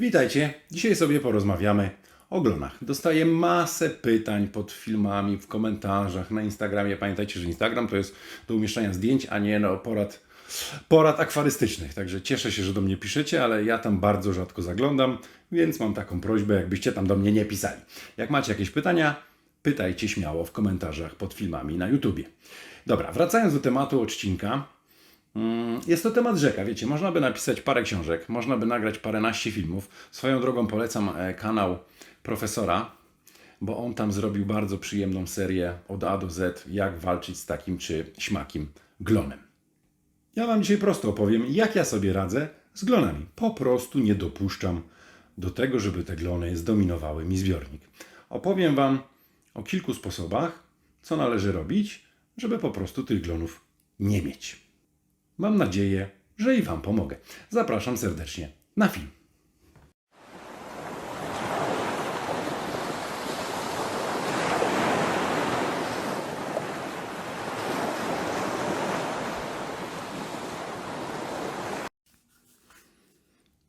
Witajcie. Dzisiaj sobie porozmawiamy o glonach. Dostaję masę pytań pod filmami, w komentarzach, na Instagramie. Pamiętajcie, że Instagram to jest do umieszczania zdjęć, a nie no, porad, porad akwarystycznych. Także cieszę się, że do mnie piszecie, ale ja tam bardzo rzadko zaglądam, więc mam taką prośbę, jakbyście tam do mnie nie pisali. Jak macie jakieś pytania, pytajcie śmiało w komentarzach pod filmami na YouTubie. Dobra, wracając do tematu odcinka. Mm, Jest to temat rzeka, wiecie, można by napisać parę książek, można by nagrać paręnaście filmów. Swoją drogą polecam e, kanał profesora, bo on tam zrobił bardzo przyjemną serię od A do Z, jak walczyć z takim czy śmakim glonem. Ja Wam dzisiaj prosto opowiem, jak ja sobie radzę z glonami. Po prostu nie dopuszczam do tego, żeby te glony zdominowały mi zbiornik. Opowiem Wam o kilku sposobach, co należy robić, żeby po prostu tych glonów nie mieć. Mam nadzieję, że i Wam pomogę. Zapraszam serdecznie na film.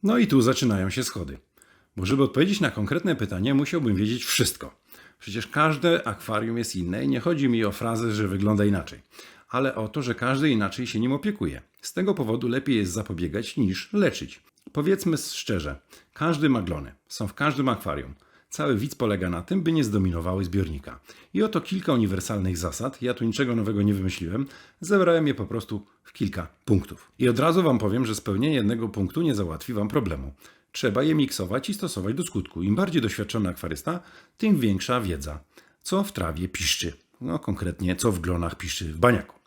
No i tu zaczynają się schody. Bo żeby odpowiedzieć na konkretne pytanie, musiałbym wiedzieć wszystko. Przecież każde akwarium jest inne i nie chodzi mi o frazę, że wygląda inaczej, ale o to, że każdy inaczej się nim opiekuje. Z tego powodu lepiej jest zapobiegać niż leczyć. Powiedzmy szczerze, każdy ma glony, są w każdym akwarium. Cały widz polega na tym, by nie zdominowały zbiornika. I oto kilka uniwersalnych zasad, ja tu niczego nowego nie wymyśliłem, zebrałem je po prostu w kilka punktów. I od razu Wam powiem, że spełnienie jednego punktu nie załatwi Wam problemu. Trzeba je miksować i stosować do skutku. Im bardziej doświadczony akwarysta, tym większa wiedza, co w trawie piszczy. No konkretnie, co w glonach piszczy w baniaku.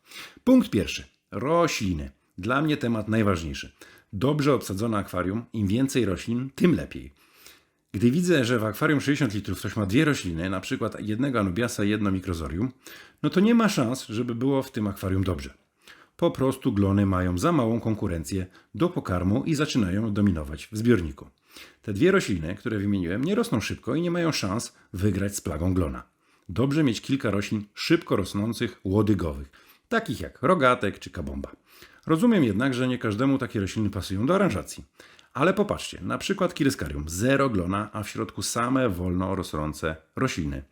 Punkt pierwszy. Rośliny. Dla mnie temat najważniejszy. Dobrze obsadzone akwarium, im więcej roślin, tym lepiej. Gdy widzę, że w akwarium 60 litrów ktoś ma dwie rośliny, na przykład jednego anubiasa i jedno mikrozorium, no to nie ma szans, żeby było w tym akwarium dobrze. Po prostu glony mają za małą konkurencję do pokarmu i zaczynają dominować w zbiorniku. Te dwie rośliny, które wymieniłem, nie rosną szybko i nie mają szans wygrać z plagą glona. Dobrze mieć kilka roślin szybko rosnących, łodygowych, takich jak rogatek czy kabomba. Rozumiem jednak, że nie każdemu takie rośliny pasują do aranżacji. Ale popatrzcie, na przykład kiryskarium, zero glona, a w środku same wolno rosnące rośliny.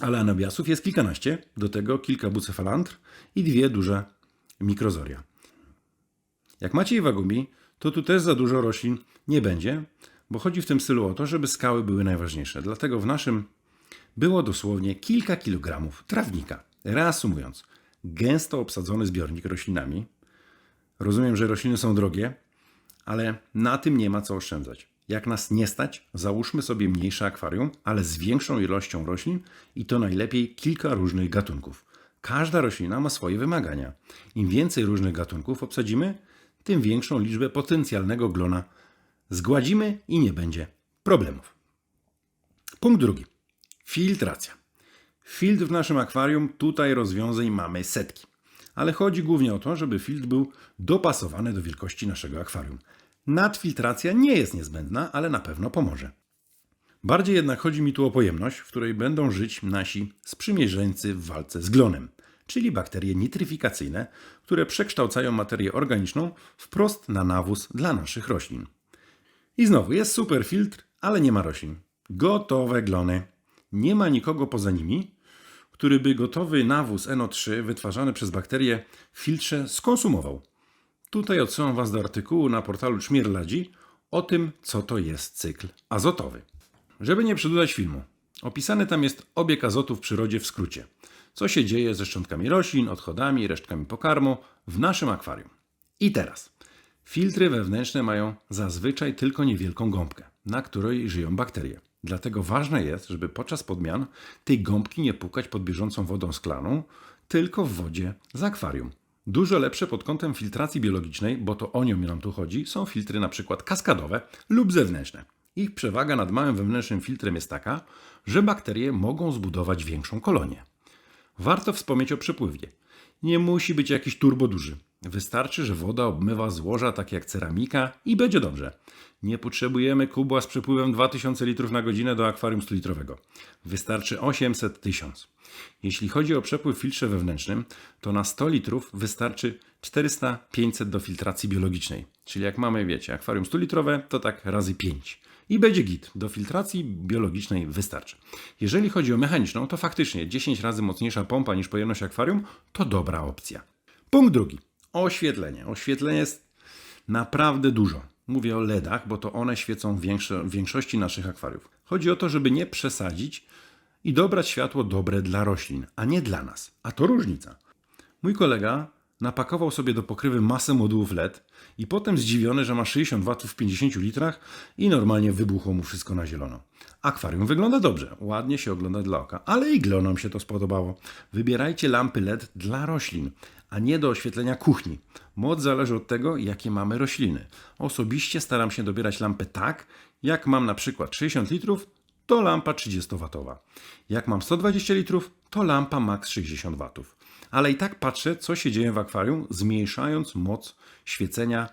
Ale anobiasów jest kilkanaście, do tego kilka bucefalandr i dwie duże mikrozoria. Jak macie je w Agumi, to tu też za dużo roślin nie będzie, bo chodzi w tym stylu o to, żeby skały były najważniejsze. Dlatego w naszym było dosłownie kilka kilogramów trawnika. Reasumując, gęsto obsadzony zbiornik roślinami. Rozumiem, że rośliny są drogie, ale na tym nie ma co oszczędzać. Jak nas nie stać, załóżmy sobie mniejsze akwarium, ale z większą ilością roślin i to najlepiej kilka różnych gatunków. Każda roślina ma swoje wymagania. Im więcej różnych gatunków obsadzimy, tym większą liczbę potencjalnego glona zgładzimy i nie będzie problemów. Punkt drugi. Filtracja. Filtr w naszym akwarium, tutaj rozwiązań mamy setki. Ale chodzi głównie o to, żeby filtr był dopasowany do wielkości naszego akwarium. Nadfiltracja nie jest niezbędna, ale na pewno pomoże. Bardziej jednak chodzi mi tu o pojemność, w której będą żyć nasi sprzymierzeńcy w walce z glonem, czyli bakterie nitryfikacyjne, które przekształcają materię organiczną wprost na nawóz dla naszych roślin. I znowu jest super filtr, ale nie ma roślin. Gotowe glony. Nie ma nikogo poza nimi, który by gotowy nawóz NO3 wytwarzany przez bakterie w filtrze skonsumował. Tutaj odsyłam Was do artykułu na portalu Czmierladzi o tym, co to jest cykl azotowy. Żeby nie przedłużać filmu, opisany tam jest obieg azotu w przyrodzie w skrócie. Co się dzieje ze szczątkami roślin, odchodami, resztkami pokarmu w naszym akwarium. I teraz. Filtry wewnętrzne mają zazwyczaj tylko niewielką gąbkę, na której żyją bakterie. Dlatego ważne jest, żeby podczas podmian tej gąbki nie pukać pod bieżącą wodą szklaną, tylko w wodzie z akwarium. Dużo lepsze pod kątem filtracji biologicznej, bo to o nią nam tu chodzi, są filtry przykład kaskadowe lub zewnętrzne. Ich przewaga nad małym wewnętrznym filtrem jest taka, że bakterie mogą zbudować większą kolonię. Warto wspomnieć o przepływie. Nie musi być jakiś turbo duży. Wystarczy, że woda obmywa złoża tak jak ceramika i będzie dobrze. Nie potrzebujemy kubła z przepływem 2000 litrów na godzinę do akwarium 100-litrowego. Wystarczy 800 1000. Jeśli chodzi o przepływ w filtrze wewnętrznym, to na 100 litrów wystarczy 400-500 do filtracji biologicznej. Czyli jak mamy, wiecie, akwarium 100-litrowe, to tak razy 5. i będzie git. Do filtracji biologicznej wystarczy. Jeżeli chodzi o mechaniczną, to faktycznie 10 razy mocniejsza pompa niż pojemność akwarium to dobra opcja. Punkt drugi. Oświetlenie. Oświetlenie jest naprawdę dużo. Mówię o LEDach, bo to one świecą w, większo- w większości naszych akwariów. Chodzi o to, żeby nie przesadzić i dobrać światło dobre dla roślin, a nie dla nas. A to różnica. Mój kolega napakował sobie do pokrywy masę modułów LED i potem zdziwiony, że ma 60 W w 50 litrach i normalnie wybuchło mu wszystko na zielono. Akwarium wygląda dobrze, ładnie się ogląda dla oka, ale i glonom się to spodobało. Wybierajcie lampy LED dla roślin, a nie do oświetlenia kuchni. Moc zależy od tego, jakie mamy rośliny. Osobiście staram się dobierać lampę tak, jak mam na przykład 60 litrów, to lampa 30W. Jak mam 120 litrów, to lampa max 60 W. Ale i tak patrzę, co się dzieje w akwarium, zmniejszając moc świecenia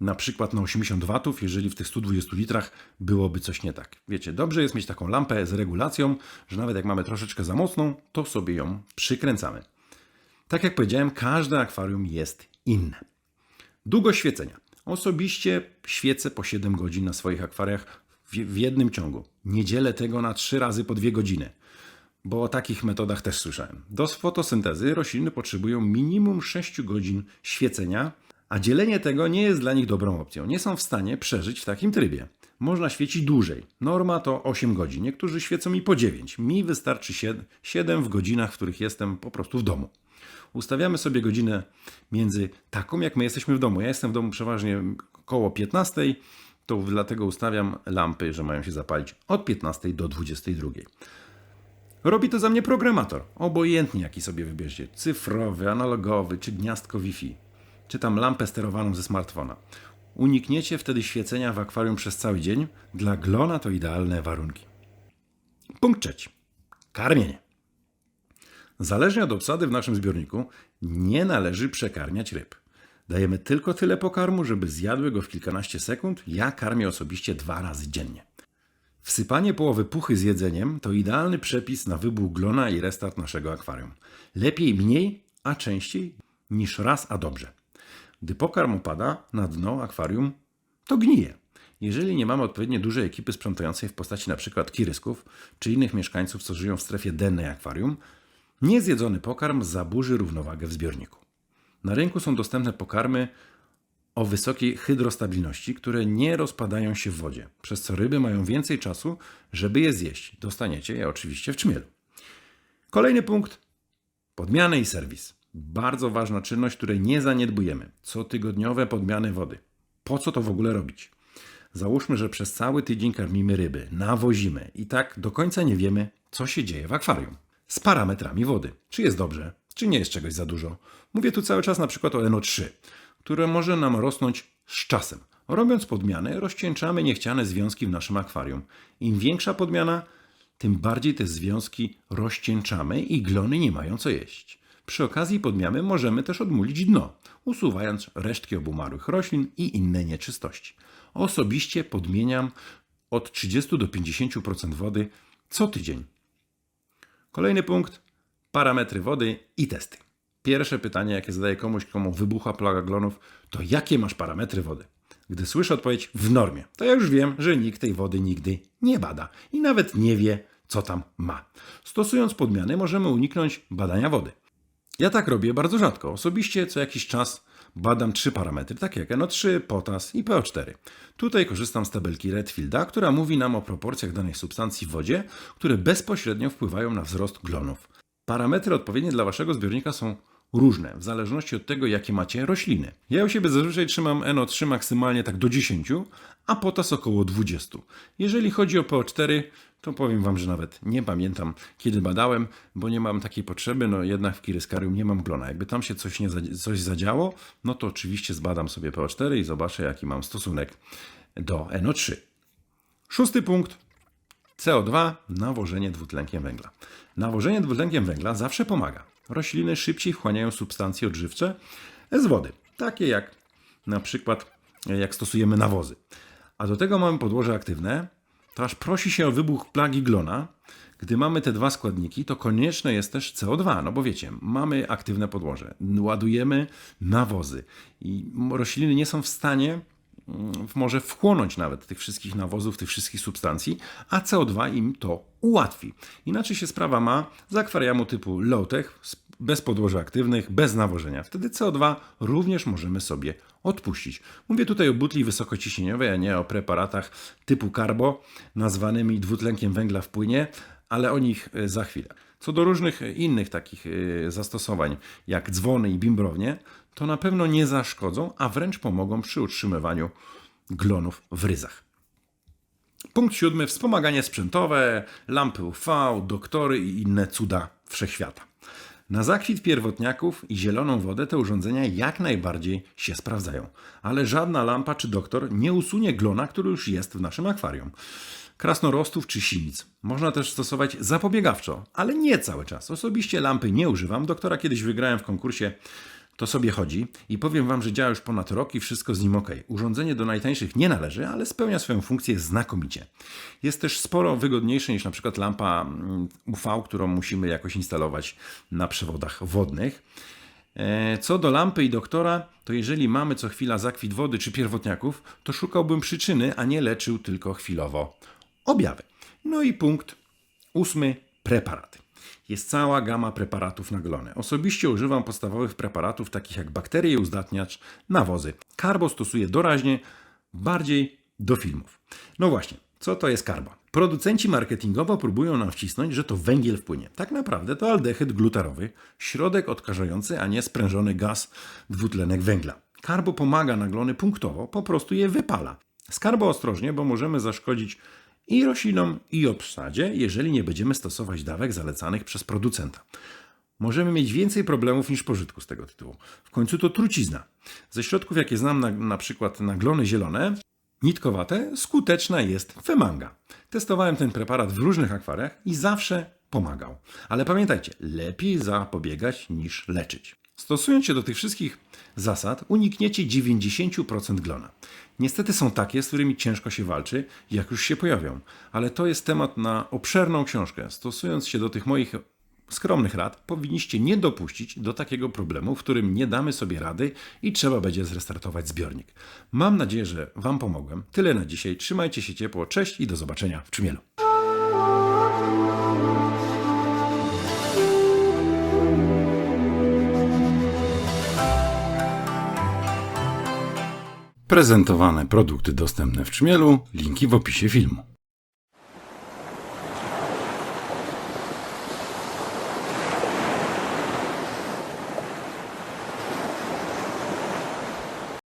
na przykład na 80 W, jeżeli w tych 120 litrach byłoby coś nie tak. Wiecie, dobrze jest mieć taką lampę z regulacją, że nawet jak mamy troszeczkę za mocną, to sobie ją przykręcamy. Tak jak powiedziałem, każde akwarium jest inne. Długość świecenia. Osobiście świecę po 7 godzin na swoich akwariach w, jednym ciągu. Nie dzielę tego na 3 razy po 2 godziny, bo o takich metodach też słyszałem. Do fotosyntezy rośliny potrzebują minimum 6 godzin świecenia, a dzielenie tego nie jest dla nich dobrą opcją. Nie są w stanie przeżyć w takim trybie. Można świecić dłużej. Norma to 8 godzin. Niektórzy świecą mi po 9. Mi wystarczy 7 w godzinach, w których jestem po prostu w domu ustawiamy sobie godzinę między taką, jak my jesteśmy w domu. Ja jestem w domu przeważnie koło 15, to dlatego ustawiam lampy, że mają się zapalić od 15 do 22. Robi to za mnie programator, obojętnie jaki sobie wybierzecie, cyfrowy, analogowy czy gniazdko Wi-Fi, czy tam lampę sterowaną ze smartfona. Unikniecie wtedy świecenia w akwarium przez cały dzień. Dla glona to idealne warunki. Punkt trzeci. Karmienie. Zależnie od obsady w naszym zbiorniku, nie należy przekarmiać ryb. Dajemy tylko tyle pokarmu, żeby zjadły go w kilkanaście sekund. Ja karmię osobiście dwa razy dziennie. Wsypanie połowy puchy z jedzeniem to idealny przepis na wybuch glona i restart naszego akwarium. Lepiej mniej, a częściej niż raz, a dobrze. Gdy pokarm opada na dno akwarium, to gnije. Jeżeli nie mamy odpowiednio dużej ekipy sprzątającej w postaci np. kirysków czy innych mieszkańców, co żyją w strefie dennej akwarium, Niezjedzony pokarm zaburzy równowagę w zbiorniku. Na rynku są dostępne pokarmy o wysokiej hydrostabilności, które nie rozpadają się w wodzie, przez co ryby mają więcej czasu, żeby je zjeść. Dostaniecie je oczywiście w czmielu. Kolejny punkt: podmiany i serwis. Bardzo ważna czynność, której nie zaniedbujemy. Cotygodniowe podmiany wody. Po co to w ogóle robić? Załóżmy, że przez cały tydzień karmimy ryby, nawozimy i tak do końca nie wiemy, co się dzieje w akwarium z parametrami wody. Czy jest dobrze, czy nie jest czegoś za dużo. Mówię tu cały czas na przykład o NO3, które może nam rosnąć z czasem. Robiąc podmiany, rozcieńczamy niechciane związki w naszym akwarium. Im większa podmiana, tym bardziej te związki rozcieńczamy i glony nie mają co jeść. Przy okazji podmiany możemy też odmulić dno, usuwając resztki obumarłych roślin i inne nieczystości. Osobiście podmieniam od 30 do 50% wody co tydzień. Kolejny punkt: parametry wody i testy. Pierwsze pytanie, jakie zadaję komuś, komu wybucha plaga glonów, to jakie masz parametry wody? Gdy słyszę odpowiedź w normie, to ja już wiem, że nikt tej wody nigdy nie bada i nawet nie wie, co tam ma. Stosując podmiany, możemy uniknąć badania wody. Ja tak robię bardzo rzadko. Osobiście co jakiś czas badam trzy parametry, takie jak NO3, potas i PO4. Tutaj korzystam z tabelki Redfielda, która mówi nam o proporcjach danych substancji w wodzie, które bezpośrednio wpływają na wzrost glonów. Parametry odpowiednie dla waszego zbiornika są różne, w zależności od tego, jakie macie rośliny. Ja u siebie zazwyczaj trzymam NO3 maksymalnie tak do 10, a potas około 20. Jeżeli chodzi o PO4, to powiem Wam, że nawet nie pamiętam, kiedy badałem, bo nie mam takiej potrzeby, no jednak w Kiryskarium nie mam glona. Jakby tam się coś, nie, coś zadziało, no to oczywiście zbadam sobie PO4 i zobaczę, jaki mam stosunek do NO3. Szósty punkt. CO2, nawożenie dwutlenkiem węgla. Nawożenie dwutlenkiem węgla zawsze pomaga. Rośliny szybciej wchłaniają substancje odżywcze z wody, takie jak na przykład jak stosujemy nawozy. A do tego mamy podłoże aktywne, to aż prosi się o wybuch plagi glona. Gdy mamy te dwa składniki, to konieczne jest też CO2, no bo wiecie, mamy aktywne podłoże, ładujemy nawozy i rośliny nie są w stanie może wchłonąć nawet tych wszystkich nawozów, tych wszystkich substancji, a CO2 im to ułatwi. Inaczej się sprawa ma z akwariumu typu low-tech, bez podłoży aktywnych, bez nawożenia. Wtedy CO2 również możemy sobie odpuścić. Mówię tutaj o butli wysokociśnieniowej, a nie o preparatach typu carbo, nazwanymi dwutlenkiem węgla w płynie, ale o nich e, za chwilę. Co do różnych innych takich e, zastosowań, jak dzwony i bimbrownie, to na pewno nie zaszkodzą, a wręcz pomogą przy utrzymywaniu glonów w ryzach. Punkt siódmy. Wspomaganie sprzętowe, lampy UV, doktory i inne cuda wszechświata. Na zakwit pierwotniaków i zieloną wodę te urządzenia jak najbardziej się sprawdzają, ale żadna lampa czy doktor nie usunie glona, który już jest w naszym akwarium. Krasnorostów czy sinic. Można też stosować zapobiegawczo, ale nie cały czas. Osobiście lampy nie używam. Doktora kiedyś wygrałem w konkursie to sobie chodzi i powiem Wam, że działa już ponad rok i wszystko z nim ok. Urządzenie do najtańszych nie należy, ale spełnia swoją funkcję znakomicie. Jest też sporo wygodniejsze niż na przykład lampa mm, UV, którą musimy jakoś instalować na przewodach wodnych. E, Co do lampy i doktora, to jeżeli mamy co chwila zakwit wody czy pierwotniaków, to szukałbym przyczyny, a nie leczył tylko chwilowo objawy. No i punkt ósmy preparaty. Jest cała gama preparatów na glony. Osobiście używam podstawowych preparatów takich jak bakterie uzdatniacz, nawozy. Karbo stosuję doraźnie, bardziej do filmów. No właśnie, co to jest karbo? Producenci marketingowo próbują nam wcisnąć, że to węgiel wpłynie. Tak naprawdę to aldehyd glutarowy, środek odkażający, a nie sprężony gaz dwutlenek węgla. Karbo pomaga na glony punktowo, po prostu je wypala. Z karbo ostrożnie, bo możemy zaszkodzić i roślinom, i obsadzie, jeżeli nie będziemy stosować dawek zalecanych przez producenta. Możemy mieć więcej problemów niż pożytku z tego tytułu. W końcu to trucizna. Ze środków, jakie znam, na, na przykład na glony zielone, nitkowate, skuteczna jest femanga. Testowałem ten preparat w różnych akwariach i zawsze pomagał. Ale pamiętajcie, lepiej zapobiegać niż leczyć. Stosując się do tych wszystkich zasad, unikniecie 90% glona. Niestety są takie, z którymi ciężko się walczy, jak już się pojawią, ale to jest temat na obszerną książkę. Stosując się do tych moich skromnych rad, powinniście nie dopuścić do takiego problemu, w którym nie damy sobie rady i trzeba będzie zrestartować zbiornik. Mam nadzieję, że Wam pomogłem. Tyle na dzisiaj. Trzymajcie się ciepło. Cześć i do zobaczenia w Czymielu. Prezentowane produkty dostępne w Czmielu, linki w opisie filmu.